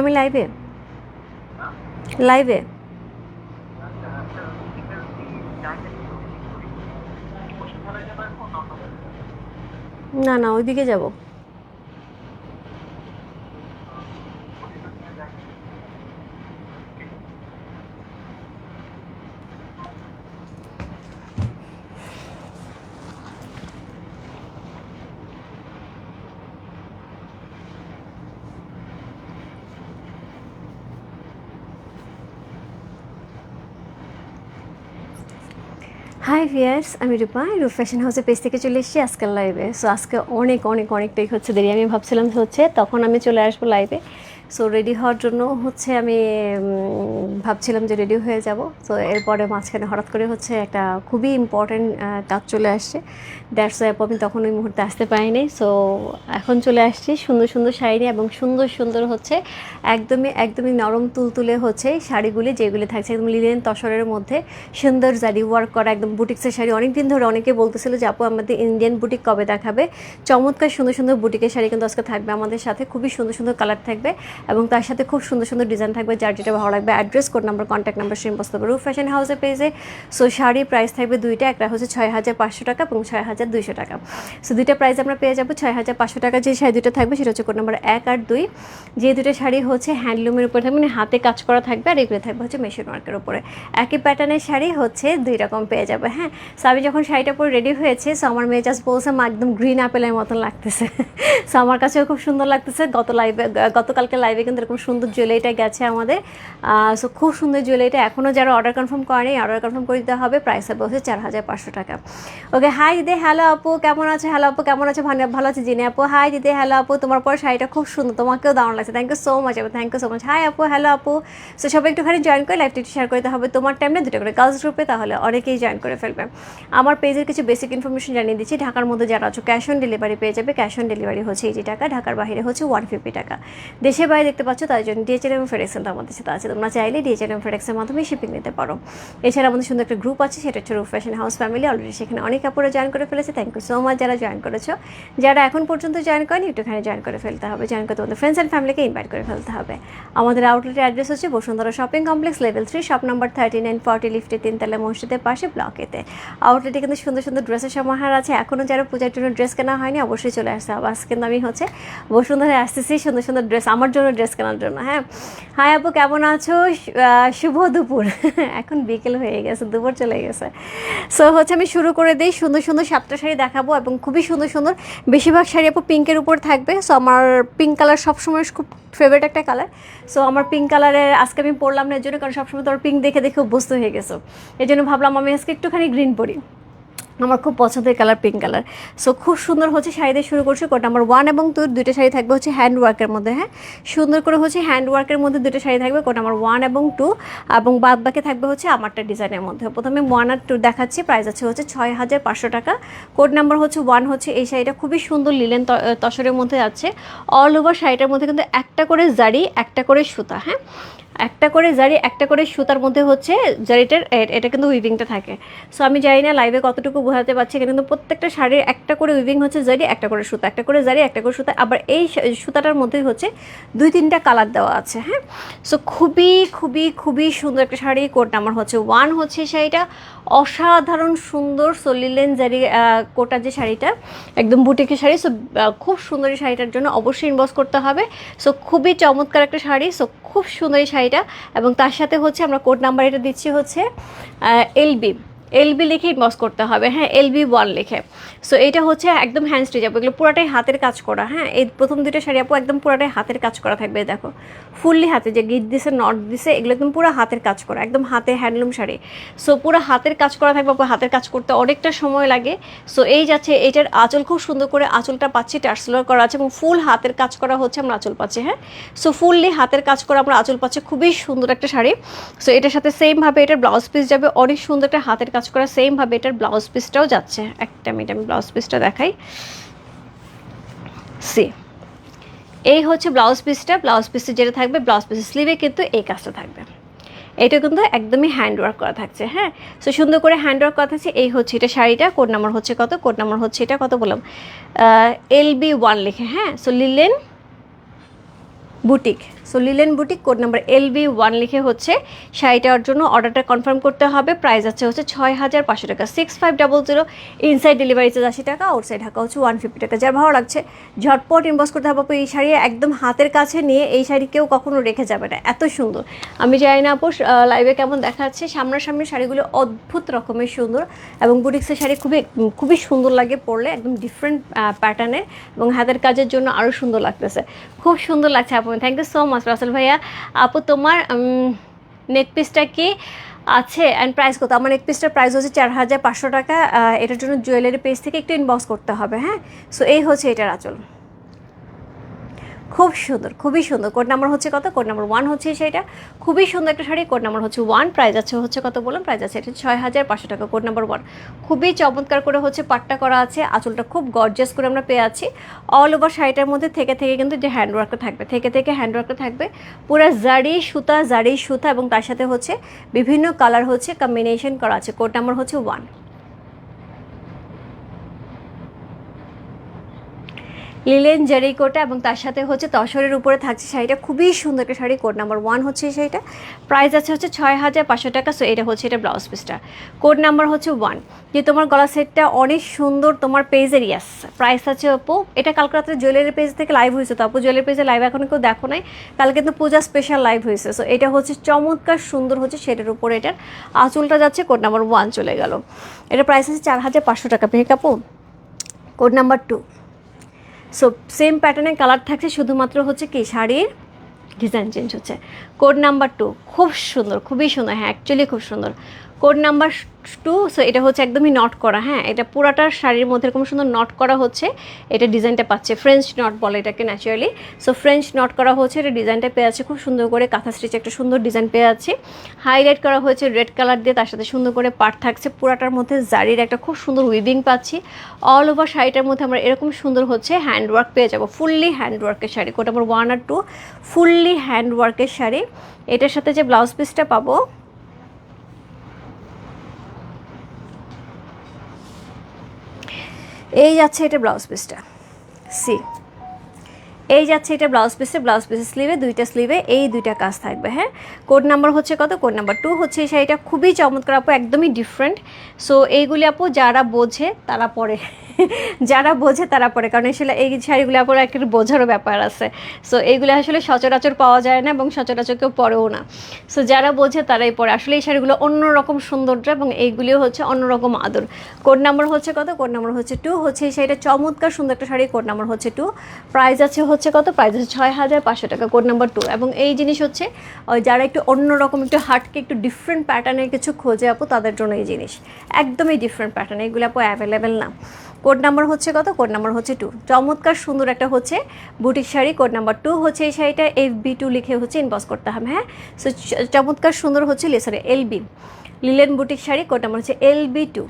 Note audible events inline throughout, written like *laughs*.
আমি লাইভে লাইভে না না ওইদিকে যাব। হাই ভিয়ার্স আমি রূপা রূপ ফ্যাশন হাউসের পেজ থেকে চলে এসেছি আজকাল লাইভে সো আজকে অনেক অনেক, অনেকটাই হচ্ছে দেরি। আমি ভাবছিলাম হচ্ছে তখন আমি চলে আসব লাইভে সো রেডি হওয়ার জন্য হচ্ছে আমি ভাবছিলাম যে রেডি হয়ে যাব। তো এরপরে মাঝখানে হঠাৎ করে হচ্ছে একটা খুবই ইম্পর্ট্যান্ট কাজ চলে আসছে। দ্যাটস ওয়াই আমি তখন ওই মুহূর্তে আসতে পারিনি। সো এখন চলে আসছি সুন্দর সুন্দর শাড়ি এবং সুন্দর সুন্দর হচ্ছে একদমই একদমই নরম তুলতুলে হচ্ছে শাড়িগুলি যেগুলি থাকছে একদম লিলেন তসরের মধ্যে। সুন্দর জারি ওয়ার্ক করা একদম বুটিক্সের শাড়ি। অনেক দিন ধরে অনেকে বলতেছিল যে, আপু, আমাদের ইন্ডিয়ান বুটিক কবে দেখাবে? চমৎকার সুন্দর সুন্দর বুটিকের শাড়ি কিন্তু আজকে থাকবে আমাদের সাথে। খুবই সুন্দর সুন্দর কালার থাকবে। এবং তার সাথে খুব সুন্দর সুন্দর ডিজাইন থাকবে, যার যেটা ভালো লাগবে address code number contact number same বসতে পারবে ফ্যাশন হাউসের পেজে সো শাড়ির প্রাইস থাকবে দুইটা, একটা হচ্ছে ছয় হাজার পাঁচশো টাকা এবং ছয় হাজার দুইশো টাকা। সো দুইটা প্রাইস আমরা পেয়ে যাব ছয় হাজার পাঁচশো টাকা, যে শাড়ি দুটো থাকবে সেটা হচ্ছে কোড নাম্বার এক আর দুই। যে দুটো শাড়ি হচ্ছে হ্যান্ডলুমের উপরে থাকবে মানে হাতে কাজ করা থাকবে আর এগুলো থাকবে হচ্ছে মেশিন ওয়ার্কের উপরে। একই প্যাটার্নের শাড়ি হচ্ছে দুই রকম পেয়ে যাবে হ্যাঁ? সো আমি যখন শাড়িটা পরে রেডি হয়েছে সো আমার মেয়ে জাস্ট বলছে, মা, একদম গ্রিন আপেলের মতন লাগতেছে। *laughs* সো আমার কাছেও খুব সুন্দর লাগতেছে। গত লাইভে গতকালকে লাইভে কিন্তু এরকম সুন্দর জুয়েলারিটা গেছে আমাদের। সো খুব সুন্দর জুয়েলারিটা এখনও যারা অর্ডার কনফার্ম করেনি অর্ডার কনফার্ম করে দিতে হবে প্রাইস হবে হচ্ছে চার হাজার পাঁচশো টাকা। ওকে হাই দিদি হ্যালো আপু, কেমন আছে? হ্যালো আপু, কেমন আছে? ভালো ভালো আছে জিনে আপু? হাই দিদি হ্যালো আপু, তোমার পর শাড়িটা খুব সুন্দর, তোমাকেও দারুণ লাগছে। থ্যাংক ইউ সো মাচ আপু thank you so much hi আপু হ্যালো আপু। সো সবাই একটুখানি জয়েন করে লাইভটি শেয়ার করতে হবে। তোমার টাইমে দুটো করে। গার্লস গ্রুপে তাহলে অনেকেই জয়েন করে ফেলবে। আমার পেজের কিছু বেসিক ইনফরমেশন জানিয়ে দিচ্ছি। ঢাকার মধ্যে যারা আছো ক্যাশ অন ডেলিভারি পেয়ে যাবে। ক্যাশ অন ডেলিভারি হচ্ছে এইটি টাকা, ঢাকার বাইরে হচ্ছে ওয়ান ফিফটি টাকা। দেশের বাইরে দেখতে পাচ্ছ, তার জন্য ডিএচএলএম ফেডেক্স সেন্টার আমাদের সাথে আছে। তোমরা চাইলে ডিএচএলএম ফেডেক্সের মাধ্যমে শিপিং নিতে পারো। এছাড়া আমাদের সুন্দর একটা গ্রুপ আছে, সেটা হচ্ছে রূপ ফ্যাশন হাউস ফ্যামিলি অলরেডি সেখানে অনেক কাপড়ে জয়েন করে ফেলেছে। থ্যাংক ইউ সো মাচ যারা জয়েন করেছ। যারা এখন পর্যন্ত জয়েন করেনি, একটুখানি জয়েন করে ফেলতে হবে। জয়েন করে তোমাদের ফ্রেন্ডস অ্যান্ড ফ্যামিলিকে ইনভাইট করে ফেলতে হবে। আমাদের আউটলেটের অ্যাড্রেস হচ্ছে Bashundhara shopping complex level three shop number thirty nine forty লিফটে তিনতলা মসজিদের পাশে ব্লকেতে আউটলেটে কিন্তু সুন্দর সুন্দর ড্রেসের সমাহার আছে। এখনও যারা পূজার জন্য ড্রেস কেনা হয়নি, অবশ্যই চলে আসতে হবে। আজকে কিন্তু আমি হচ্ছে বসুন্ধরায় আসতেছি। সুন্দর সুন্দর ড্রেস আমার জন্য ড্রেস কেনার জন্য। হ্যাঁ? হাই আপু, কেমন আছো? শুভ দুপুর। *laughs* এখন বিকেল হয়ে গেছে, দুপুর চলে গেছে। সো হচ্ছে আমি শুরু করে দিই সুন্দর সুন্দর সাতটা শাড়ি দেখাবো এবং খুবই সুন্দর সুন্দর বেশিরভাগ শাড়ি আপু পিঙ্কের উপর থাকবে। সো আমার পিঙ্ক কালার সবসময় খুব ফেভারিট একটা কালার সো আমার পিঙ্ক কালারের আজকে আমি পরলাম না, এর জন্য কারণ সবসময় তোর পিঙ্ক দেখে দেখে অভ্যস্ত হয়ে গেছো। এই জন্য ভাবলাম আমি আজকে একটুখানি গ্রিন পরি। আমার খুব পছন্দের কালার পিঙ্ক কালার সো খুব সুন্দর হচ্ছে শাড়ি দিয়ে শুরু করছি। কোড নাম্বার ওয়ান এবং টু দুইটা শাড়ি থাকবে হচ্ছে হ্যান্ড ওয়ার্কের মধ্যে হ্যাঁ? সুন্দর করে হচ্ছে হ্যান্ড ওয়ার্কের মধ্যে দুটো শাড়ি থাকবে কোড নাম্বার ওয়ান এবং টু এবং বাদ বাকি থাকবে হচ্ছে আমারটা ডিজাইনের মধ্যে। প্রথমে ওয়ান আর টু দেখাচ্ছি প্রাইস আছে হচ্ছে ছয় হাজার পাঁচশো টাকা। কোড নাম্বার হচ্ছে ওয়ান হচ্ছে এই শাড়িটা খুবই সুন্দর লিলেন তসরের মধ্যে যাচ্ছে অল ওভার শাড়িটার মধ্যে কিন্তু একটা করে জারি একটা করে সুতা হ্যাঁ? একটা করে জারি, একটা করে সুতার মধ্যে হচ্ছে জারিটার এটা কিন্তু উইভিংটা থাকে। সো আমি জানি না লাইভে কতটুকু বোঝাতে পারছি, কিন্তু প্রত্যেকটা শাড়ির একটা করে উইভিং হচ্ছে জারি, একটা করে সুতা, একটা করে জারি, একটা করে সুতা। আবার এই সুতাটার মধ্যেই হচ্ছে দুই, তিনটা কালার দেওয়া আছে হ্যাঁ? সো খুবই খুবই খুবই সুন্দর একটা শাড়ি। কোড নাম্বার হচ্ছে ওয়ান হচ্ছে শাড়িটা। অসাধারণ সুন্দর সলিলেন জারি কোটা যে শাড়িটা, একদম বুটিকের শাড়ি সো খুব সুন্দর এই শাড়িটার জন্য অবশ্যই ইনবক্স করতে হবে। সো খুবই চমৎকার একটা শাড়ি সো খুব সুন্দর এই শাড়িটা। এবং তার সাথে হচ্ছে আমরা কোড নাম্বার এটা দিচ্ছি হচ্ছে এলবি এলবি লিখে ইনবক্স করতে হবে হ্যাঁ এলবি ওয়ান লিখে। সো এটা হচ্ছে একদম হ্যান্ড স্টিচ আপু এগুলো পুরাটাই হাতের কাজ করা হ্যাঁ এই প্রথম দুটো শাড়ি আপু একদম পুরাটাই হাতের কাজ করা থাকবে দেখো। ফুললি হাতে, যে গিট দিছে নট দিছে, এগুলো একদম পুরো হাতের কাজ করা, একদম হাতে হ্যান্ডলুম শাড়ি। সো পুরো হাতের কাজ করা থাকবে, আপু, হাতের কাজ করতে অনেকটা সময় লাগে। সো এই যাচ্ছে এটার আঁচল, খুব সুন্দর করে আঁচলটা পাচ্ছি টার্সেলার করা আছে এবং ফুল হাতের কাজ করা হচ্ছে, আমরা আঁচল পাচ্ছি হ্যাঁ। সো ফুললি হাতের কাজ করা, আমরা আঁচল পাচ্ছি, খুবই সুন্দর একটা শাড়ি। সো এটার সাথে সেমভাবে এটার ব্লাউজ পিস যাবে, অনেক সুন্দর একটা হাতের কাজ করা সেমভাবে এটার ব্লাউজ পিসটাও যাচ্ছে। একটা মিনিট আমি ব্লাউজ পিসটা দেখাই। সি এই হচ্ছে ব্লাউজ পিসটা ব্লাউজ পিসে যেটা থাকবে ব্লাউজ পিসের স্লিভে কিন্তু এই কাজটা থাকবে। এটা কিন্তু একদমই হ্যান্ড ওয়ার্ক করা থাকছে হ্যাঁ? সো সুন্দর করে হ্যান্ড ওয়ার্ক করা থাকছে। এই হচ্ছে এটা শাড়িটা কোড নাম্বার হচ্ছে কত? কোড নাম্বার হচ্ছে এটা, কত বললাম? এল বি ওয়ান লিখে হ্যাঁ? So Lilen boutique so Lilen boutique code number L B one লিখে হচ্ছে শাড়িটার জন্য অর্ডারটা কনফার্ম করতে হবে। প্রাইস আছে হচ্ছে ছয় হাজার পাঁচশো টাকা। Six five double zero inside delivery charge আশি টাকা আউটসাইড ঢাকা হচ্ছে ওয়ান ফিফটি টাকা। যার ভালো লাগছে, ঝটপট ইনবক্স করতে হবে এই শাড়ি একদম হাতের কাছে নিয়ে এই শাড়ি কেউ কখনো রেখে যাবে না। এত সুন্দর। আমি জানি না আপু লাইভে কেমন দেখা যাচ্ছে। সামনাসামনি শাড়িগুলো অদ্ভুত রকমের সুন্দর এবং বুটিক্সের শাড়ি খুবই খুবই সুন্দর লাগে পরলে, একদম ডিফারেন্ট প্যাটার্নের এবং হাতের কাজের জন্য আরও সুন্দর লাগতেছে। খুব সুন্দর লাগছে আপু thank you so much Russell ভাইয়া, আপু, তোমার নেক পিসটা কি আছে? অ্যান্ড প্রাইস কত? আমার নেক পিসটার প্রাইস হচ্ছে চার হাজার পাঁচশো টাকা। এটার জন্য জুয়েলারি পেজ থেকে একটু ইনবক্স করতে হবে হ্যাঁ? সো এই হচ্ছে এটার আচল। খুব সুন্দর, খুবই সুন্দর। কোড নাম্বার হচ্ছে কত? কোড নাম্বার ওয়ান হচ্ছে সেটা খুবই সুন্দর একটা শাড়ি। কোড নাম্বার হচ্ছে ওয়ান প্রাইস আছে হচ্ছে কত বললাম? প্রাইস আছে এটা ছয় হাজার পাঁচশো টাকা। কোড নাম্বার ওয়ান খুবই চমৎকার করে হচ্ছে পাট্টা করা আছে। আঁচলটা খুব গর্জিয়াস করে আমরা পেয়ে আছি। অল ওভার শাড়িটার মধ্যে থেকে থেকে কিন্তু যে হ্যান্ডওয়ার্কটা থাকবে, থেকে থেকে হ্যান্ডওয়ার্কটা থাকবে। পুরো জারি সুতা জারি সুতা এবং তার সাথে হচ্ছে বিভিন্ন কালার হচ্ছে কম্বিনেশন করা আছে। কোড নাম্বার হচ্ছে ওয়ান লিলেন জারি কোটা এবং তার সাথে হচ্ছে তসরের উপরে থাকছে শাড়িটা। খুবই সুন্দর একটা শাড়ি, কোড নাম্বার ওয়ান হচ্ছে শাড়িটা। প্রাইস আছে হচ্ছে ছয় হাজার পাঁচশো টাকা সো এটা হচ্ছে এটা ব্লাউজ পিসটা কোড নাম্বার হচ্ছে ওয়ান। যে তোমার গলা সেটটা অনেক সুন্দর, তোমার পেজের ইয়াস প্রাইস আছে আপু এটা কালকে রাত্রে জুয়েলারি পেজ থেকে লাইভ হয়েছে, তো আপু জুয়েলারি পেজে লাইভ এখন কেউ দেখো নাই। কালকে কিন্তু পূজা স্পেশাল লাইভ হয়েছে সো এটা হচ্ছে চমৎকার সুন্দর হচ্ছে সেটার উপরে এটার। আঁচলটা যাচ্ছে কোড নাম্বার ওয়ান চলে গেল। এটা প্রাইস আছে চার হাজার পাঁচশো টাকা, পেয়ে কাপু code number two. So same প্যাটার্নের কালার থাকছে, শুধুমাত্র হচ্ছে কি, শাড়ির ডিজাইন চেঞ্জ হচ্ছে। কোড নাম্বার টু খুব সুন্দর, খুবই সুন্দর হ্যাঁ অ্যাকচুয়ালি খুব সুন্দর। কোড নাম্বার টু সো এটা হচ্ছে একদমই নট করা হ্যাঁ? এটা পুরাটার শাড়ির মধ্যে এরকম সুন্দর নট করা হচ্ছে, এটা ডিজাইনটা পাচ্ছে ফ্রেঞ্চ নট বলে এটাকে ন্যাচারালি সো ফ্রেঞ্চ নট করা হচ্ছে, এটা ডিজাইনটা পেয়ে আছে, খুব সুন্দর করে কাঁথা স্টিচ একটা সুন্দর ডিজাইন পেয়ে আছে। হাইলাইট করা হয়েছে রেড কালার দিয়ে, তার সাথে সুন্দর করে পাট থাকছে, পুরাটার মধ্যে জারির একটা খুব সুন্দর উইভিং পাচ্ছি। অল ওভার শাড়িটার মধ্যে আমরা এরকম সুন্দর হচ্ছে হ্যান্ডওয়ার্ক পেয়ে যাব ফুললি হ্যান্ডওয়ার্কের শাড়ি কোটা আমার ওয়ান আর টু ফুললি হ্যান্ডওয়ার্কের শাড়ি। এটার সাথে যে ব্লাউজ পিসটা পাবো এই যাচ্ছে এটা ব্লাউজ পিসটা। সি এই যাচ্ছে এটা ব্লাউজ পিসে, ব্লাউজ পিসের স্লিভে দুইটা স্লিভে এই দুইটা কাজ থাকবে হ্যাঁ? কোড নাম্বার হচ্ছে কত? কোড নাম্বার টু হচ্ছে এই শাড়িটা। খুবই চমৎকার আপু, একদমই ডিফারেন্ট সো এইগুলি আপু যারা বোঝে তারা পরে যারা বোঝে তারা পরে কারণ আসলে এই শাড়িগুলো আপু একটা বোঝারও ব্যাপার আছে। সো এইগুলো আসলে সচরাচর পাওয়া যায় না এবং সচরাচর কেউ পরেও না। সো যারা বোঝে তারাই পরে আসলে এই শাড়িগুলো অন্যরকম সৌন্দর্য এবং এইগুলিও হচ্ছে অন্যরকম আদর। কোড নাম্বার হচ্ছে কত? কোড নাম্বার হচ্ছে টু হচ্ছে এই শাড়িটা চমৎকার সুন্দর একটা শাড়ি। কোড নাম্বার হচ্ছে টু প্রাইস আছে হচ্ছে কত? প্রাইস আছে ছয় হাজার পাঁচশো টাকা। কোড নাম্বার টু এবং এই জিনিস হচ্ছে যারা একটু অন্যরকম, একটু হাটকে, একটু ডিফারেন্ট প্যাটার্নের কিছু খোঁজে আপু, তাদের জন্য এই জিনিস। একদমই ডিফারেন্ট প্যাটার্ন এগুলো আপু অ্যাভেলেবেল না। কোড নাম্বার হচ্ছে কত? কোড নাম্বার হচ্ছে টু চমৎকার, সুন্দর একটা হচ্ছে boutique sari. Code number two হচ্ছে এই শাড়িটা। এফ বি টু লিখে হচ্ছে ইনবক্স করতে হবে হ্যাঁ? সো চমৎকার, সুন্দর হচ্ছে sorry L B Lilen boutique sari, code number হচ্ছে এল বি টু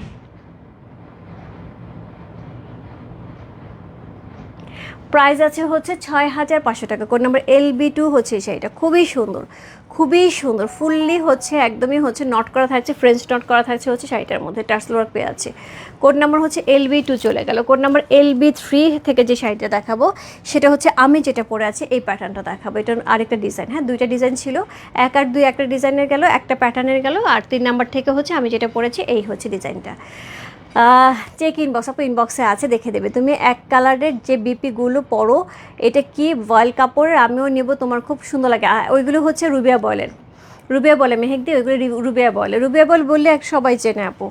প্রাইস আছে হচ্ছে ছয় হাজার পাঁচশো টাকা। Code number L B two হচ্ছে শাড়িটা খুবই সুন্দর খুবই সুন্দর। ফুললি হচ্ছে, একদমই হচ্ছে নট করা থাকছে ফ্রেঞ্চ নট করা থাকছে হচ্ছে শাড়িটার মধ্যে। টার্সেল ওয়ার্ক পেয়ে আছে কোড নাম্বার হচ্ছে এল বি টু চলে গেল। Code number L B three থেকে যে শাড়িটা দেখাবো, সেটা হচ্ছে আমি যেটা পরে আছি, এই প্যাটার্নটা দেখাবো। এটা আরেকটা ডিজাইন হ্যাঁ দুইটা ডিজাইন ছিল। এক আর দুই একটা ডিজাইনের গেল, একটা প্যাটার্নের গেল, আর তিন নাম্বার থেকে হচ্ছে আমি যেটা পরেছি, এই হচ্ছে ডিজাইনটা চেক ইনবক্স আপু ইনবক্সে আছে, দেখে দেবে। তুমি এক কালারের যে বিপিগুলো পরো, এটা কি বয়েল কাপড়ের আমিও নেব, তোমার খুব সুন্দর লাগে। ওইগুলো হচ্ছে রুবিয়া বয়েলের। রুবিয়া বলে মেহেকদি, ওইগুলো রুবিয়া বলে রুবিয়া বল বললে এক সবাই চেনে আপু।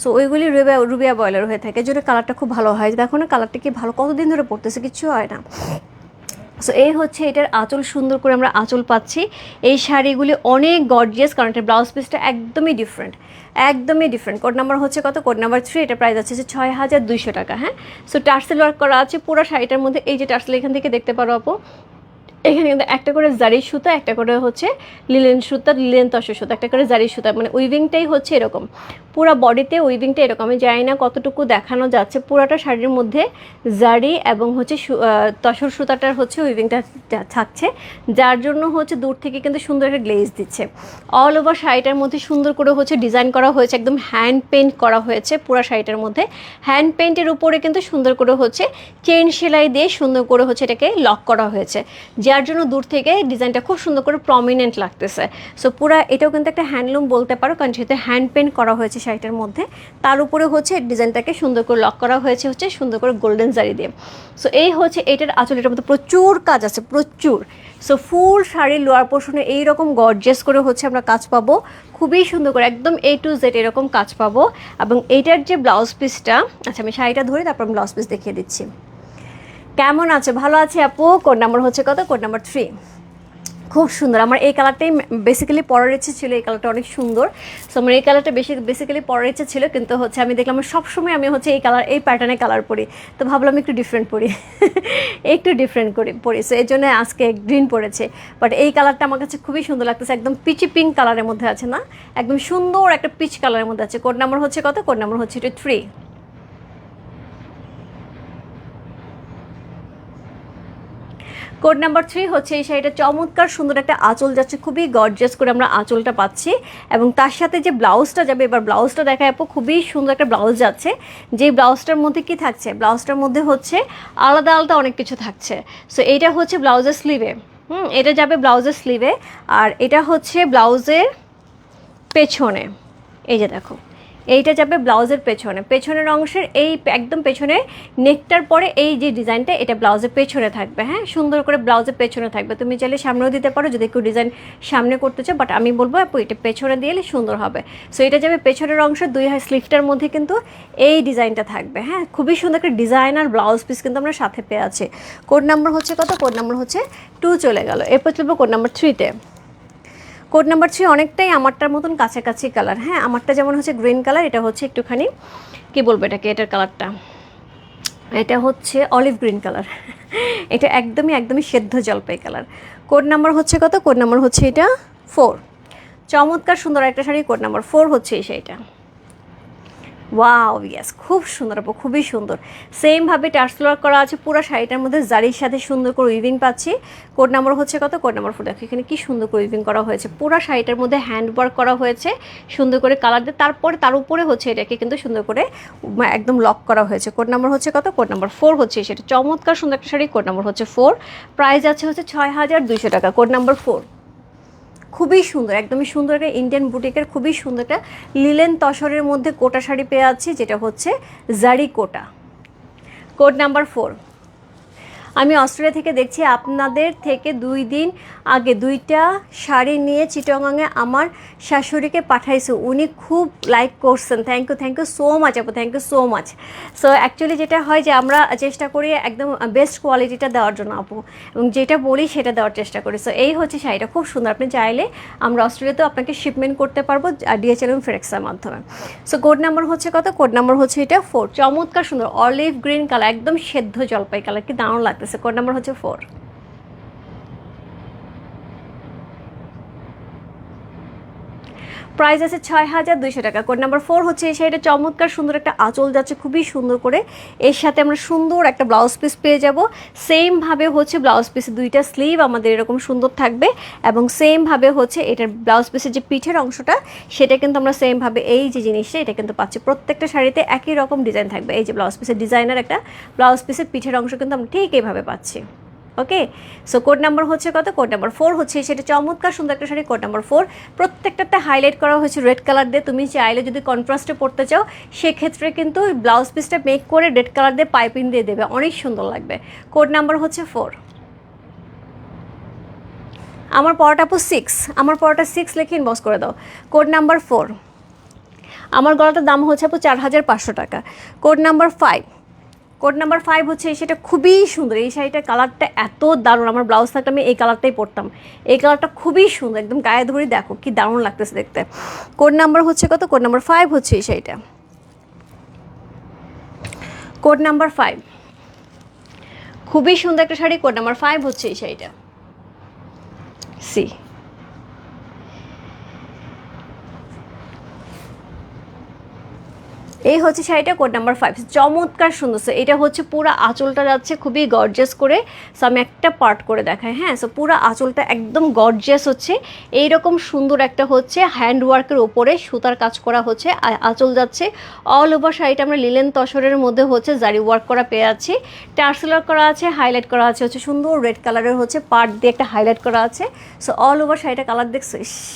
সো ওইগুলি রুবিয়া রুবিয়া বয়েলের হয়ে থাকে, যেটা কালারটা খুব ভালো হয়। দেখো না কালারটা কি ভালো? কতদিন ধরে পড়তেছে কিছু হয় না। সো এই হচ্ছে এটার আঁচল, সুন্দর করে আমরা আঁচল পাচ্ছি। এই শাড়িগুলি অনেক গর্জিয়াস কারণ এটার ব্লাউজ পিসটা একদমই ডিফারেন্ট একদমই ডিফারেন্ট কোড নাম্বার হচ্ছে কত? কোড নাম্বার থ্রি এটা প্রাইস আছে ছয় হাজার দুইশো টাকা হ্যাঁ? সো টার্সেল ওয়ার্ক করা আছে পুরো শাড়িটার মধ্যে। এই যে টার্সেল এখান থেকে দেখতে পারো আপু। এখানে কিন্তু একটা করে জারি সুতা, একটা করে হচ্ছে লিলেন সুতা, লিলেন তসর সুতা, একটা করে জারি সুতা মানে উইভিংটাই হচ্ছে এরকম। পুরো বডিতে উইভিংটা এরকম আমি জানি না কতটুকু দেখানো যাচ্ছে, পুরাটা শাড়ির মধ্যে জারি এবং হচ্ছে তসর সুতাটার হচ্ছে উইভিংটা থাকছে, যার জন্য হচ্ছে দূর থেকে কিন্তু সুন্দর একটা গ্লেজ দিচ্ছে। অল ওভার শাড়িটার মধ্যে সুন্দর করে হচ্ছে ডিজাইন করা হয়েছে, একদম হ্যান্ড পেন্ট করা হয়েছে পুরো শাড়িটার মধ্যে। হ্যান্ড পেন্টের উপরে কিন্তু সুন্দর করে হচ্ছে চেন সেলাই দিয়ে সুন্দর করে হচ্ছে এটাকে লক করা হয়েছে। যার জন্য দূর থেকে ডিজাইনটা খুব সুন্দর করে প্রমিনেন্ট লাগতেছে। সো পুরো এটাও কিন্তু একটা হ্যান্ডলুম বলতে পারো, কারণ যেহেতু হ্যান্ড পেন্ট করা হয়েছে শাড়িটার মধ্যে, তার উপরে হচ্ছে ডিজাইনটাকে সুন্দর করে লক করা হয়েছে হচ্ছে সুন্দর করে গোল্ডেন জারি দিয়ে। সো এই হচ্ছে এটার আঁচল, এটার মধ্যে প্রচুর কাজ আছে, প্রচুর। সো ফুল শাড়ির লোয়ার পোর্শনে এইরকম গর্জেস করে হচ্ছে আমরা কাজ পাবো, খুবই সুন্দর করে একদম এ টু জেড এরকম কাজ পাবো। এবং এইটার যে ব্লাউজ পিসটা আচ্ছা আমি শাড়িটা ধরে, তারপর ব্লাউজ পিস দেখিয়ে দিচ্ছি। কেমন আছে? ভালো আছে আপু। কোড নাম্বার হচ্ছে কত? Code number three. খুব সুন্দর। আমার এই কালারটাই বেসিক্যালি পরার ইচ্ছে ছিল, এই কালারটা অনেক সুন্দর। সো আমার এই কালারটা বেশি বেসিক্যালি পরার ইচ্ছে ছিল, কিন্তু হচ্ছে আমি দেখলাম সবসময় আমি হচ্ছে এই কালার এই প্যাটার্নে কালার পরি। তো ভাবলাম একটু ডিফারেন্ট পরি। *laughs* একটু ডিফারেন্ট করি পরি। সো এই জন্য আজকে গ্রিন পড়েছে বাট এই কালারটা আমার কাছে খুবই সুন্দর লাগতেছে। একদম পিচি পিঙ্ক কালারের মধ্যে আছে না? একদম সুন্দর একটা পিচ কালারের মধ্যে আছে। কোড নাম্বার হচ্ছে কত? কোড নাম্বার হচ্ছে এটা থ্রি কোড নাম্বার থ্রি হচ্ছে এই শাড়িটা চমৎকার, সুন্দর একটা আঁচল যাচ্ছে, খুবই গর্জিয়াস করে আমরা আঁচলটা পাচ্ছি। এবং তার সাথে যে ব্লাউজটা যাবে, এবার ব্লাউজটা দেখা আপু, খুবই সুন্দর একটা ব্লাউজ যাচ্ছে। যে ব্লাউজটার মধ্যে কি থাকছে? ব্লাউজটার মধ্যে হচ্ছে আলাদা আলাদা অনেক কিছু থাকছে। সো এইটা হচ্ছে ব্লাউজের স্লিভে হুম, এটা যাবে ব্লাউজের স্লিভে আর এটা হচ্ছে ব্লাউজের পেছনে। এই যে দেখো। এইটা যাবে ব্লাউজের পেছনে। পেছনের অংশের এই একদম পেছনে নেকটার পরে এই যে ডিজাইনটা, এটা ব্লাউজের পেছনে থাকবে হ্যাঁ? সুন্দর করে ব্লাউজের পেছনে থাকবে। তুমি চাইলে সামনেও দিতে পারো, যদি কেউ ডিজাইন সামনে করতে চাও বাট আমি বলব আপু, এটা পেছনে দিলে সুন্দর হবে। সো এটা যাবে পেছনের অংশ, দুই হাত স্লিভটার মধ্যে কিন্তু এই ডিজাইনটা থাকবে হ্যাঁ? খুবই সুন্দর একটা ডিজাইন আর ব্লাউজ পিস কিন্তু আমরা সাথে পেয়ে আছি। কোড নাম্বার হচ্ছে কত? কোড নাম্বার হচ্ছে টু চলে গেল। এরপর চলবো কোড নাম্বার থ্রিতে কোড নাম্বার থ্রি অনেকটাই আমারটার মতন কাছাকাছি কালার হ্যাঁ আমারটা যেমন হচ্ছে গ্রিন কালার এটা হচ্ছে একটুখানি, কি বলব এটাকে, এটার কালারটা এটা হচ্ছে অলিভ গ্রিন কালার এটা একদমই একদমই সেদ্ধ জলপাই কালার কোড নাম্বার হচ্ছে কত? কোড নাম্বার হচ্ছে এটা ফোর চমৎকার সুন্দর একটা শাড়ি, কোড নাম্বার ফোর হচ্ছে এই শাড়িটা। ওয়াও ইয়াস খুব সুন্দর আপু, খুবই সুন্দর। সেমভাবে টার্সলোয়ার করা আছে, পুরো শাড়িটার মধ্যে জারির সাথে সুন্দর করে উইভিং পাচ্ছি। কোড নাম্বার হচ্ছে কত? কোড নাম্বার ফোর দেখো এখানে কি সুন্দর করে উইভিং করা হয়েছে। পুরো শাড়িটার মধ্যে হ্যান্ড ওয়ার্ক করা হয়েছে, সুন্দর করে কালার দিয়ে। তারপরে তার উপরে হচ্ছে এটাকে কিন্তু সুন্দর করে একদম লক করা হয়েছে। কোড নাম্বার হচ্ছে কত? কোড নাম্বার ফোর হচ্ছে সেটা চমৎকার সুন্দর একটা শাড়ি কোড নাম্বার হচ্ছে ফোর প্রাইস আছে হচ্ছে ছয় হাজার দুইশো টাকা কোড নাম্বার ফোর খুবই সুন্দর, একদমই সুন্দর একটা ইন্ডিয়ান বুটিকের খুবই সুন্দর একটা লিলেন তসরের মধ্যে কোটা শাড়ি পেয়ে আছি যেটা হচ্ছে zari kota. Code number four আমি অস্ট্রেলিয়া থেকে দেখছি আপনাদের থেকে দুই দিন আগে দুইটা শাড়ি নিয়ে চিটগাঙে আমার শাশুড়িকে পাঠাইছে। উনি খুব লাইক করছেন। Thank you thank you so much আপু thank you so much so actually যেটা হয় যে আমরা চেষ্টা করি একদম বেস্ট কোয়ালিটিটা দেওয়ার জন্য, আপু। এবং যেটা বলি সেটা দেওয়ার চেষ্টা করি। সো এই হচ্ছে শাড়িটা। খুব সুন্দর। আপনি চাইলে আমরা অস্ট্রেলিয়াতেও আপনাকে শিপমেন্ট করতে পারব ডিএচএল এবং ফেরেক্সার মাধ্যমে। সো কোড নাম্বার হচ্ছে কত? কোড নাম্বার হচ্ছে এটা ফোর চমৎকার সুন্দর। অলিভ গ্রিন কালার একদম সেদ্ধ জলপাই কালার কি দারুণ লাগতেছে কোড নাম্বার হচ্ছে ফোর প্রাইস আছে ছয় হাজার দুইশো টাকা। কোড নাম্বার ফোর হচ্ছে এই শাড়িটা চমৎকার সুন্দর একটা আঁচল যাচ্ছে, খুবই সুন্দর করে। এর সাথে আমরা সুন্দর একটা ব্লাউজ পিস পেয়ে যাব। সেমভাবে হচ্ছে ব্লাউজ পিসে দুইটা স্লিভ আমাদের এরকম সুন্দর থাকবে এবং সেমভাবে হচ্ছে এটার ব্লাউজ পিসের যে পিঠের অংশটা, সেটা কিন্তু আমরা সেমভাবে এই যে জিনিসটা, এটা কিন্তু পাচ্ছি। প্রত্যেকটা শাড়িতে একই রকম ডিজাইন থাকবে। এই যে ব্লাউজ পিসের ডিজাইনার একটা ব্লাউজ পিসের পিঠের অংশ কিন্তু আমরা ঠিক এইভাবে পাচ্ছি। ওকে? সো কোড নাম্বার হচ্ছে কত? কোড নাম্বার ফোর হচ্ছে, সেটা চমৎকার, সুন্দর একটা শাড়ি কোড নাম্বার ফোর প্রত্যেকটাতে হাইলাইট করা হয়েছে রেড কালার দিয়ে। তুমি চাইলে যদি কন্ট্রাস্টে পড়তে চাও, সেক্ষেত্রে কিন্তু ব্লাউজ পিসটা মেক করে রেড কালার দিয়ে পাইপিং দিয়ে দেবে। অনেক সুন্দর লাগবে। কোড নাম্বার হচ্ছে ফোর আমার পরোটা আপু সিক্স আমার পরোটা সিক্স লিখে ইনবক্স করে দাও। কোড নাম্বার ফোর আমার গলাটার দাম হচ্ছে আপু চার হাজার পাঁচশো টাকা। Code number five code number five হচ্ছে, এই শাড়িটা খুবই সুন্দর। এই শাড়িটার কালারটা এত দারুণ। আমার ব্লাউজ থাকলে আমি এই কালারটাই পরতাম। এই কালারটা খুবই সুন্দর, একদম গায়ে ধরে দেখো, কি দারুণ লাগতেছে দেখতে। কোড নাম্বার হচ্ছে কত? কোড নাম্বার ফাইভ হচ্ছে এই শাড়িটা। কোড নাম্বার ফাইভ খুবই সুন্দর একটা শাড়ি, কোড নাম্বার ফাইভ হচ্ছে এই শাড়িটা। সি এই হচ্ছে শাড়িটা কোড নাম্বার ফাইভ চমৎকার সুন্দর। সো এটা হচ্ছে পুরো আঁচলটা যাচ্ছে খুবই গর্জিয়াস করে। সো আমি একটা পার্ট করে দেখাই হ্যাঁ? সো পুরো আঁচলটা একদম গর্জিয়াস হচ্ছে। এইরকম সুন্দর একটা হচ্ছে হ্যান্ড ওয়ার্কের ওপরে সুতার কাজ করা হচ্ছে। আঁচল যাচ্ছে। অল ওভার শাড়িটা আমরা লিলেন তসরের মধ্যে হচ্ছে জারি ওয়ার্ক করা পেয়ে আছি। টার্সেলার করা আছে হাইলাইট করা আছে হচ্ছে সুন্দর রেড কালারের হচ্ছে পার্ট দিয়ে একটা হাইলাইট করা আছে। সো অল ওভার শাড়িটা কালার দেখছ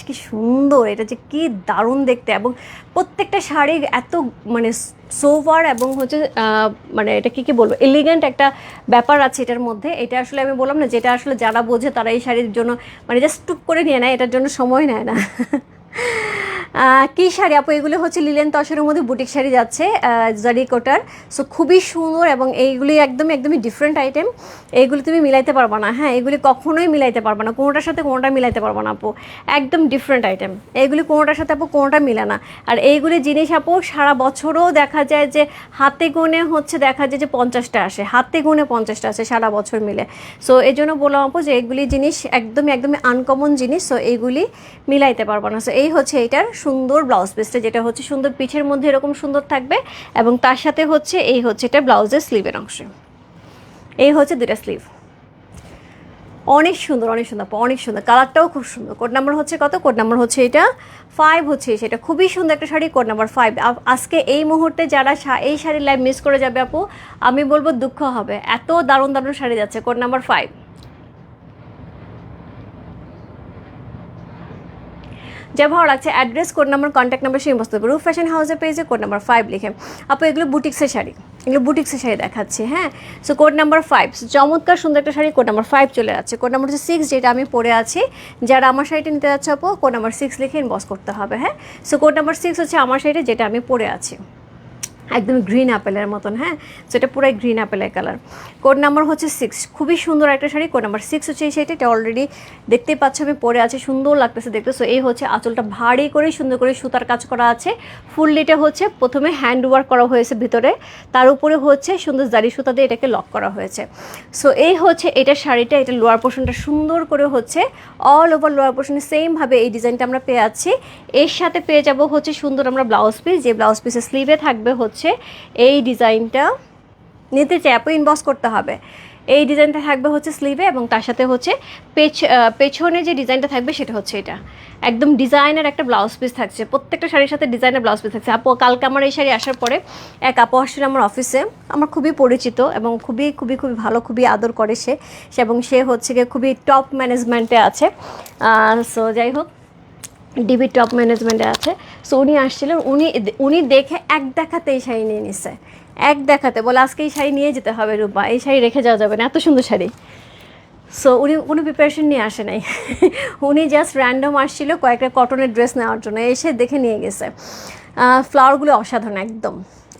কি সুন্দর! এটা যে কি দারুণ দেখতে! এবং প্রত্যেকটা শাড়ি এত মানে সোভার এবং হচ্ছে মানে এটা কি কি বলব এলিগেন্ট একটা ব্যাপার আছে এটার মধ্যে। এটা আসলে আমি বললাম না, যেটা আসলে যারা বোঝে তারা এই শাড়ির জন্য মানে জাস্ট টুক করে নিয়ে নেয়, এটার জন্য সময় নেয় না। *laughs* কি শাড়ি? আপু, এগুলো হচ্ছে লিলেন তসরের মধ্যে বুটিক শাড়ি যাচ্ছে জারি কোটার। সো খুবই সুন্দর এবং এইগুলি একদমই একদমই ডিফারেন্ট আইটেম এইগুলি তুমি মিলাইতে পারবে না। হ্যাঁ এগুলি কখনোই মিলাইতে পারবে না। কোনোটার সাথে কোনোটা মিলাইতে পারবে না, আপু। একদম ডিফারেন্ট আইটেম এইগুলি কোনোটার সাথে, আপু, কোনোটা মিলে না। আর এইগুলি জিনিস, আপু, সারা বছরও দেখা যায় যে হাতে গুনে হচ্ছে, দেখা যায় যে পঞ্চাশটা আসে। হাতে গুনে পঞ্চাশটা আসে সারা বছর মিলে। সো এই জন্য বললাম, আপু, যে এইগুলি জিনিস একদমই একদমই আনকমন জিনিস। সো এইগুলি মিলাইতে পারব না। সো এই হচ্ছে এইটার সুন্দর ব্লাউজ পিসটা, যেটা হচ্ছে সুন্দর পিঠের মধ্যে এরকম সুন্দর থাকবে এবং তার সাথে হচ্ছে এই হচ্ছে এটা ব্লাউজের স্লিভের অংশ। এই হচ্ছে দুটা স্লিভ অনেক সুন্দর অনেক সুন্দর অনেক সুন্দর। কালারটাও খুব সুন্দর। কোড নাম্বার হচ্ছে কত? কোড নাম্বার হচ্ছে এটা ফাইভ হচ্ছে সেটা খুবই সুন্দর একটা শাড়ি, কোড নাম্বার ফাইভ আজকে এই মুহূর্তে যারা এই শাড়ির লাইভ মিস করে যাবে, আপু, আমি বলব দুঃখ হবে। এত দারুণ দারুণ শাড়ি যাচ্ছে, কোড নাম্বার ফাইভ যা ভালো লাগছে address code number contact number সেই বসতে রুফ ফ্যাশন হাউসের পেজে কোড নাম্বার ফাইভ লিখে। আপু, এগুলো বুটিক্সের শাড়ি। এগুলো বুটিক্সের শাড়ি দেখাচ্ছে হ্যাঁ? সো কোড নাম্বার ফাইভ চমৎকার সুন্দর একটা শাড়ি কোড নাম্বার ফাইভ চলে যাচ্ছে। কোড নাম্বার হচ্ছে সিক্স যেটা আমি পরে আছি। যারা আমার শাড়িটা নিতে যাচ্ছে, আপু কোড নাম্বার সিক্স লিখে ইনবক্স করতে হবে হ্যাঁ? সো কোড নাম্বার সিক্স হচ্ছে আমার শাড়িটা, যেটা আমি পরে আছি। একদম গ্রিন আপেলের মতন হ্যাঁ? সেটা পুরাই গ্রিন আপেলের কালার কোড নাম্বার হচ্ছে সিক্স খুবই সুন্দর একটা শাড়ি কোড নাম্বার সিক্স হচ্ছে এই শাড়িটা, এটা অলরেডি দেখতেই পাচ্ছ, আমি পরে আছে, সুন্দর লাগতেছে দেখতে। সো এই হচ্ছে আঁচলটা ভারী করে, সুন্দর করে সুতার কাজ করা আছে। ফুললিটা হচ্ছে, প্রথমে হ্যান্ড ওয়ার্ক করা হয়েছে ভিতরে, তার উপরে হচ্ছে সুন্দর জারি সুতা দিয়ে এটাকে লক করা হয়েছে। সো এই হচ্ছে এটা শাড়িটা, এটা লোয়ার পোর্শনটা সুন্দর করে হচ্ছে অল ওভার লোয়ার পোর্শনে সেমভাবে এই ডিজাইনটা আমরা পেয়ে আছি। এর সাথে পেয়ে যাব হচ্ছে সুন্দর আমরা ব্লাউজ পিস যে ব্লাউজ পিসের স্লিভে থাকবে হচ্ছে এই ডিজাইনটা নিতে চাই, আপু ইনবক্স করতে হবে। এই ডিজাইনটা থাকবে হচ্ছে স্লিভে এবং তার সাথে হচ্ছে পেছ পেছনে যে ডিজাইনটা থাকবে সেটা হচ্ছে এটা। একদম ডিজাইনের একটা ব্লাউজ পিস থাকছে। প্রত্যেকটা শাড়ির সাথে ডিজাইনের ব্লাউজ পিস থাকছে। আপু, কালকে আমার এই শাড়ি আসার পরে এক আপু আসছিল আমার অফিসে আমার খুবই পরিচিত এবং খুবই খুবই খুবই ভালো, খুবই আদর করে সে- এবং সে হচ্ছে গিয়ে খুবই টপ ম্যানেজমেন্টে আছে। সো যাই হোক ডিবি টপ ম্যানেজমেন্টে আছে। সো উনি আসছিলেন, উনি উনি দেখে এক দেখাতে এই শাড়ি নিয়ে নিছে। এক দেখাতে বলে, আজকে এই শাড়ি নিয়ে যেতে হবে রূপা, এই শাড়ি রেখে যাওয়া যাবে না, এত সুন্দর শাড়ি। সো উনি কোনো প্রিপারেশন নিয়ে আসে নাই। *laughs* উনি জাস্ট র্যান্ডম আসছিল কয়েকটা কটনের ড্রেস নেওয়ার জন্য, এসে দেখে নিয়ে গেছে। ফ্লাওয়ারগুলো অসাধারণ একদম।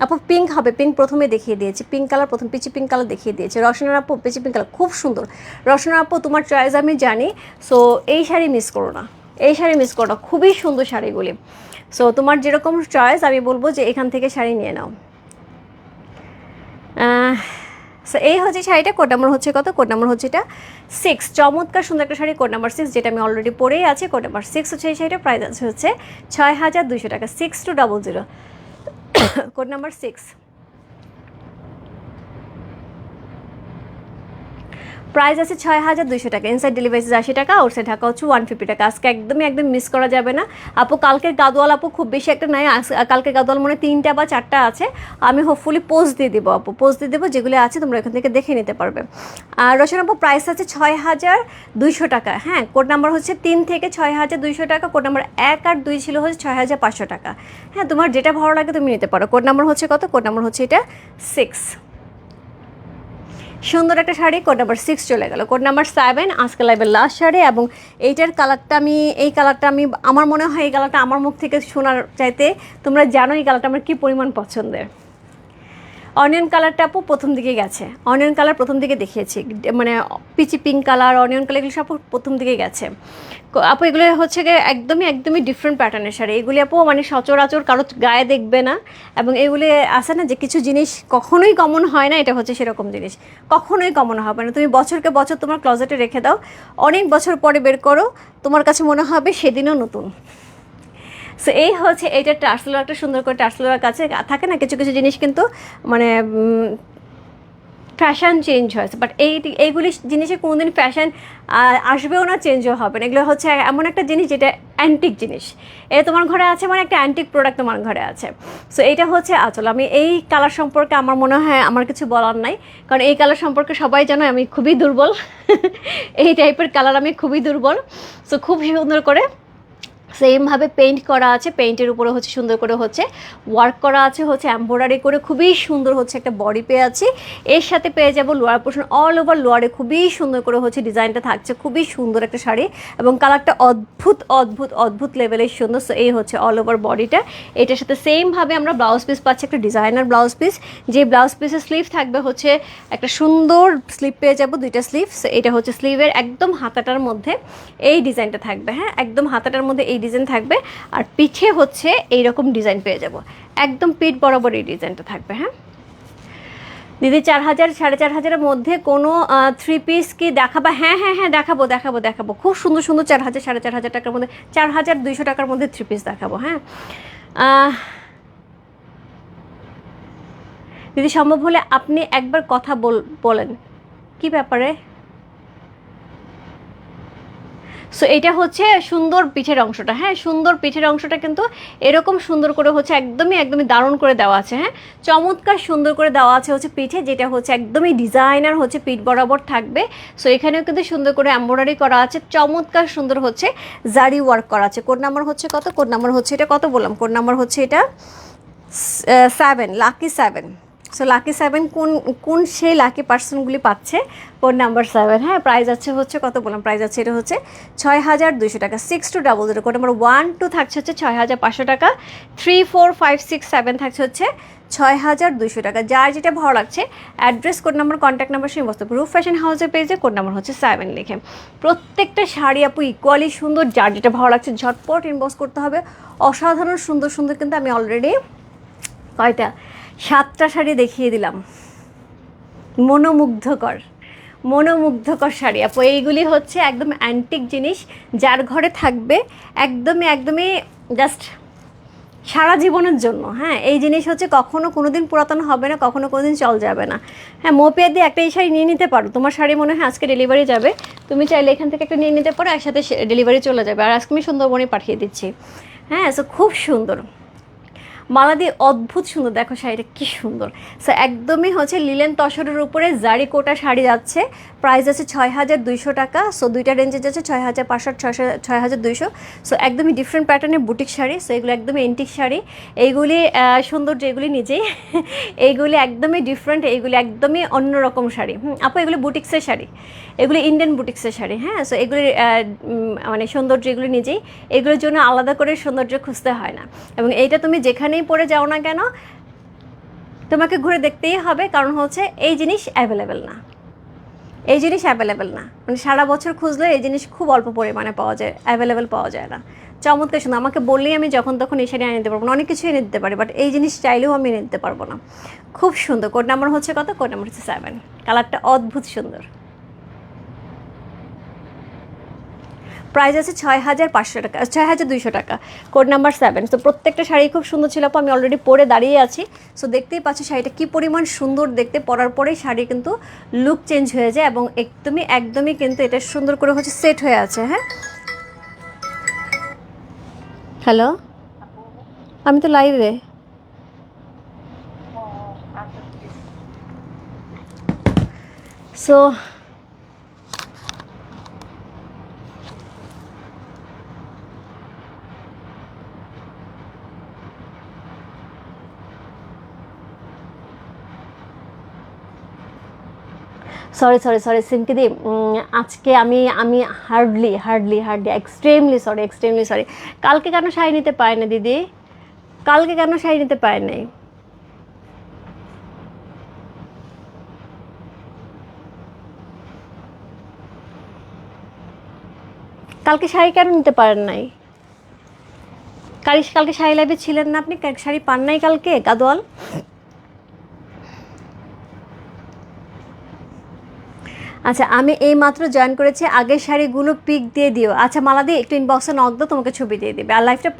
আপু পিঙ্ক হবে পিঙ্ক প্রথমে দেখিয়ে দিয়েছি। পিঙ্ক কালার প্রথম পিচি পিঙ্ক কালার দেখিয়ে দিয়েছে। রসনার আপু, পিচি পিঙ্ক কালার খুব সুন্দর। রসনার আপু, তোমার চয়েস আমি জানি সো এই শাড়ি মিস করো না। এই শাড়ি মিস করো, খুবই সুন্দর শাড়িগুলি। সো তোমার যেরকম চয়েস আমি বলব যে এখান থেকে শাড়ি নিয়ে নাও। এই হচ্ছে শাড়িটা কোড নাম্বার হচ্ছে কত? কোড নাম্বার হচ্ছে এটা সিক্স চমৎকার সুন্দর একটা শাড়ি কোড নাম্বার সিক্স যেটা আমি অলরেডি পরেই আছি। কোড নাম্বার সিক্স হচ্ছে এই শাড়িটা প্রাইস আছে হচ্ছে ছয় হাজার দুইশো টাকা six two double zero code number six price আছে ছয় হাজার দুইশো টাকা। ইনসাইড ডেলিভারি আশি টাকা আউটসাইড ঢাকা হচ্ছে ওয়ান ফিফটি টাকা। আজকে একদমই, একদম মিস করা যাবে না। আপু, কালকের গাদোয়াল আপু খুব বেশি একটা নাই। কালকে গাদোয়াল মনে তিনটা বা চারটা আছে। আমি হোপফুলি পোস্ট দিয়ে দেবো আপু। পোস্ট দিয়ে দেবো, যেগুলো আছে তোমরা এখান থেকে দেখে নিতে পারবে। আর রচনা আপু প্রাইস আছে ছয় হাজার দুইশো টাকা। হ্যাঁ কোড নাম্বার হচ্ছে তিন থেকে ছয় হাজার দুইশো টাকা। কোড নাম্বার এক আর দুই ছিল হচ্ছে ছয় হাজার পাঁচশো টাকা। হ্যাঁ তোমার যেটা ভালো লাগে তুমি নিতে পারো। কোড নাম্বার হচ্ছে কত? কোড নাম্বার হচ্ছে এটা সিক্স সুন্দর একটা শাড়ি কোড নাম্বার সিক্স চলে গেল। কোড নাম্বার সেভেন আজকে লাইভের লাস্ট শাড়ি এবং এইটার কালারটা আমি, এই কালারটা আমি, আমার মনে হয় এই কালারটা আমার মুখ থেকে শোনার চাইতে তোমরা জানো এই কালারটা আমার কী পরিমাণ পছন্দের। অনিয়ন কালারটা আপু প্রথম দিকে গেছে। অনিয়ন কালার প্রথম দিকে দেখিয়েছি। মানে peachy pink colour onion colour এগুলো সব প্রথম দিকে গেছে। আপু এগুলো হচ্ছে গিয়ে একদমই একদমই ডিফারেন্ট প্যাটার্নের শাড়ি। এগুলি আপু মানে সচরাচর কারও গায়ে দেখবে না। এবং এগুলি আসে না যে কিছু জিনিস কখনোই কমন হয় না, এটা হচ্ছে সেরকম জিনিস। কখনোই কমন হবে না। তুমি বছরকে বছর তোমার ক্লজেটে রেখে দাও। অনেক বছর পরে বের করো। তোমার কাছে মনে হবে সেদিনও নতুন। সো এই হচ্ছে এইটা টার্সেলোর একটা সুন্দর করে টার্সেলোর কাছে থাকে না? কিছু কিছু জিনিস কিন্তু মানে ফ্যাশন চেঞ্জ হয়েছে বাট এই, এইগুলি জিনিসে কোনোদিন ফ্যাশন আসবেও না চেঞ্জও হবে না। এগুলো হচ্ছে এমন একটা জিনিস যেটা অ্যান্টিক জিনিস। এ তোমার ঘরে আছে মানে একটা অ্যান্টিক প্রোডাক্ট তোমার ঘরে আছে। সো এইটা হচ্ছে আচল। আমি এই কালার সম্পর্কে আমার মনে হয় আমার কিছু বলার নাই। কারণ এই কালার সম্পর্কে সবাই জানো, আমি খুবই দুর্বল। *laughs* এই টাইপের কালার আমি খুবই দুর্বল। সো খুব সুন্দর করে সেমভাবে পেইন্ট করা আছে পেইন্টের উপরে হচ্ছে সুন্দর করে হচ্ছে ওয়ার্ক করা আছে, হচ্ছে এম্ব্রয়ডারি করে খুবই সুন্দর হচ্ছে একটা বডি পেয়ে আছি। এর সাথে পেয়ে যাব লোয়ার পোর্শন অল ওভার লোয়ারে খুবই সুন্দর করে হচ্ছে ডিজাইনটা থাকছে, খুবই সুন্দর একটা শাড়ি এবং কালারটা অদ্ভুত অদ্ভুত অদ্ভুত লেভেলের সুন্দর। সো এই হচ্ছে অল ওভার বডিটা এটার সাথে সেমভাবে আমরা ব্লাউজ পিস পাচ্ছি, একটা ডিজাইনার ব্লাউজ পিস যে ব্লাউজ পিসের স্লিভ থাকবে হচ্ছে একটা সুন্দর স্লিভ পেয়ে যাব, দুইটা স্লিভ সো এটা হচ্ছে স্লিভের একদম হাতাটার মধ্যে এই ডিজাইনটা থাকবে হ্যাঁ? একদম হাতাটার মধ্যে এই ডিজাইন থাকবে, আর পিঠে হচ্ছে এই রকম ডিজাইন পেয়ে যাব। একদম পিঠ বরাবর এই ডিজাইনটা থাকবে হ্যাঁ? দিদি, চার হাজার, সাড়ে চার হাজারের মধ্যে কোনো থ্রি পিস কি দেখাবা? হ্যাঁ হ্যাঁ হ্যাঁ দেখাবো দেখাবো দেখাবো। খুব সুন্দর সুন্দর চার হাজার, সাড়ে চার হাজার টাকার মধ্যে, চার হাজার দুইশো টাকার মধ্যে থ্রি পিস দেখাবো হ্যাঁ? দিদি, সম্ভব হলে আপনি একবার কথা বল, বলেন। কি ব্যাপারে? সো এটা হচ্ছে সুন্দর পিঠের অংশটা। হ্যাঁ সুন্দর পিঠের অংশটা কিন্তু এরকম সুন্দর করে হচ্ছে একদমই একদমই দারুণ করে দেওয়া আছে। হ্যাঁ চমৎকার সুন্দর করে দেওয়া আছে হচ্ছে পিঠে, যেটা হচ্ছে একদমই ডিজাইনার হচ্ছে পিঠ বরাবর থাকবে। সো এখানেও কিন্তু সুন্দর করে এম্ব্রয়ডারি করা আছে, চমৎকার সুন্দর হচ্ছে জারি ওয়ার্ক করা আছে। কোড নাম্বার হচ্ছে কত? কোড নাম্বার হচ্ছে এটা কত বললাম? কোড নাম্বার হচ্ছে এটা seven lucky seven so lucky seven কোন কোন সেই লাকি পার্সনগুলি পাচ্ছে? কোড নাম্বার সেভেন হ্যাঁ প্রাইস আছে হচ্ছে, কত বললাম প্রাইস আছে, এটা হচ্ছে ছয় হাজার দুশো টাকা six two double zero code number one two থাকছে হচ্ছে ছয় হাজার পাঁচশো টাকা three four five six seven থাকছে হচ্ছে ছয় হাজার দুশো টাকা। যার যেটা ভালো লাগছে address code number contact number সেই বস্তু রুফ ফ্যাশন হাউসের পেজে কোড নাম্বার হচ্ছে সেভেন লিখে। প্রত্যেকটা শাড়ি আপু ইকুয়ালি সুন্দর, যার যেটা ভালো লাগছে, ঝটপট ইনবক্স করতে হবে। অসাধারণ, সুন্দর সুন্দর কিন্তু আমি অলরেডি কয়টা? সাতটা শাড়ি দেখিয়ে দিলাম। মনোমুগ্ধকর মনোমুগ্ধকর শাড়ি। আপু, এইগুলি হচ্ছে একদম অ্যান্টিক জিনিস, যার ঘরে থাকবে একদমই একদমই জাস্ট সারা জীবনের জন্য। হ্যাঁ এই জিনিস হচ্ছে কখনো কোনো দিন পুরাতন হবে না, কখনো কোনো দিন চল যাবে না। হ্যাঁ মোপিয়া দিয়ে একটা এই শাড়ি নিয়ে নিতে পারো। তোমার শাড়ি মনে হয় আজকে ডেলিভারি যাবে। তুমি চাইলে এখান থেকে একটা নিয়ে নিতে পারো, একসাথে ডেলিভারি চলে যাবে। আর আজকে আমি সুন্দরবনে পাঠিয়ে দিচ্ছি। হ্যাঁ সো খুব সুন্দর। মালা দিয়ে অদ্ভুত সুন্দর দেখো শাড়িটা কি সুন্দর। সো একদমই হচ্ছে লিলেন তসরের উপরে জারি কোটা শাড়ি যাচ্ছে। প্রাইস আছে ছয় হাজার দুইশো টাকা। সো দুইটা রেঞ্জে যাচ্ছে ছয় হাজার পাঁচশো ছয় ছয় হাজার দুইশো। সো একদমই ডিফারেন্ট প্যাটার্নের বুটিক শাড়ি। সো এগুলো একদমই এন্টিক শাড়ি। এইগুলি আহ, সৌন্দর্য এগুলি নিজেই *laughs* এইগুলি একদমই ডিফারেন্ট এইগুলি একদমই অন্যরকম শাড়ি। হুম আপু এগুলি বুটিক্সের শাড়ি? এগুলি ইন্ডিয়ান বুটিক্সের শাড়ি হ্যাঁ? সো এগুলি মানে সৌন্দর্য এগুলি নিজেই। এগুলোর জন্য আলাদা করে সৌন্দর্য খুঁজতে হয় না। এবং এইটা তুমি যেখানেই পরে যাও না কেন, তোমাকে ঘুরে দেখতেই হবে, কারণ হচ্ছে এই জিনিস অ্যাভেলেবেল না। এই জিনিস অ্যাভেলেবেল না। মানে সারা বছর খুঁজলে এই জিনিস খুব অল্প পরিমাণে পাওয়া যায় অ্যাভেলেবেল পাওয়া যায় না। চমৎকার সুন্দর আমাকে বললেই আমি যখন তখন এই শাড়ি এনে দিতে পারব না। অনেক কিছু এনে দিতে পারি বাট এই জিনিস চাইলেও আমি এনে দিতে পারব না। খুব সুন্দর। কোড নাম্বার হচ্ছে কত? কোড নাম্বার হচ্ছে সেভেন কালারটা অদ্ভুত সুন্দর। প্রাইস আছে ছয় হাজার পাঁচশো টাকা, ছয় হাজার দুইশো টাকা। কোড নাম্বার সেভেন তো প্রত্যেকটা শাড়ি খুব সুন্দর ছিল, আপু, আমি অলরেডি পরে দাঁড়িয়ে আছি। সো দেখতেই পাচ্ছ শাড়িটা কী পরিমাণ সুন্দর দেখতে। পরার পরেই শাড়ি কিন্তু লুক চেঞ্জ হয়ে যায় এবং একদমই একদমই কিন্তু এটা সুন্দর করে হচ্ছে সেট হয়ে আছে হ্যাঁ? হ্যালো আমি তো লাইভে সো সরি সরি সরি সিমকিদি আজকে আমি আমি hardly hardly hardly extremely sorry extremely sorry কালকে কেন শাড়ি নিতে পারে না দিদি? কালকে কেন শাড়ি নিতে পারে নাই কালকে শাড়ি কেন নিতে পারেন নাই? কাল কালকে শাড়ি লাইভে ছিলেন না আপনি? শাড়ি পান নাই কালকে, গাদোয়াল? আচ্ছা আমি এই মাত্র জয়েন করেছি, আগের শাড়িগুলো পিক দিয়ে দিও। আচ্ছা মালাদি, একটু ইনবক্সে নক দাও, তোমাকে ছবি দিয়ে দিবে। আর লাইফটা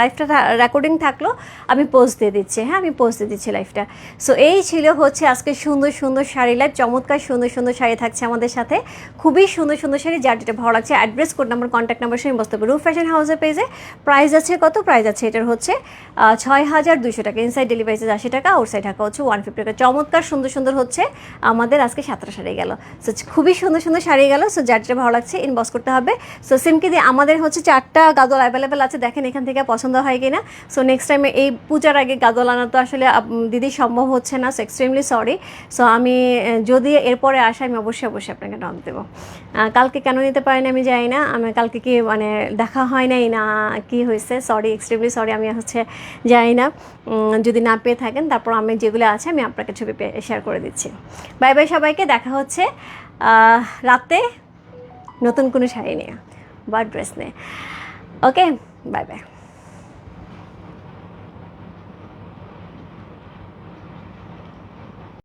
লাইফটা রেকর্ডিং থাকল, আমি পোস্ট দিয়ে দিচ্ছি। হ্যাঁ আমি পোস্ট দিয়ে দিচ্ছি লাইফটা সো এই ছিল হচ্ছে আজকে সুন্দর সুন্দর শাড়ি লাইফ চমৎকার সুন্দর সুন্দর শাড়ি থাকছে আমাদের সাথে। খুবই সুন্দর সুন্দর শাড়ি, যার যেটা ভালো লাগছে address code number contact number সঙ্গে বসতে হবে রুফ ফ্যাশন হাউসের পেজে প্রাইস আছে কত? প্রাইস আছে এটার হচ্ছে ছয় হাজার দুশো টাকা। ইনসাইড ডেলিভারি আশি টাকা আউটসাইড টাকা হচ্ছে ওয়ান ফিফটি টাকা। চমৎকার, সুন্দর সুন্দর হচ্ছে আমাদের আজকে সাতটা শাড়ি গেল। সো খুবই সুন্দর সুন্দর শাড়ি গেল। সো যার যেটা ভালো লাগছে ইনবক্স করতে হবে। সো সিমকি দিয়ে আমাদের হচ্ছে চারটা গাদল অ্যাভেলেবেল আছে। দেখেন এখান থেকে পছন্দ হয় কিনা। সো নেক্সট টাইমে এই পূজার আগে গাদল আনা তো আসলে দিদি সম্ভব হচ্ছে না। সো এক্সট্রিমলি সরি সো আমি যদি এরপরে আসে, আমি অবশ্যই অবশ্যই আপনাকে নক দেবো। কালকে কেন নিতে পারিনি আমি জানি না। আমি কালকে কি মানে দেখা হয় নাই না কি হয়েছে? সরি এক্সট্রিমলি সরি আমি হচ্ছে যাই না। যদি না পেয়ে থাকেন, তারপর আমি যেগুলো আছে, আমি আপনাকে ছবি শেয়ার করে দিচ্ছি। বাই বাই সবাইকে। দেখা হচ্ছে। রাতে নতুন কোনো শাড়ি নিয়ে বা ড্রেস নিয়ে। Okay bye bye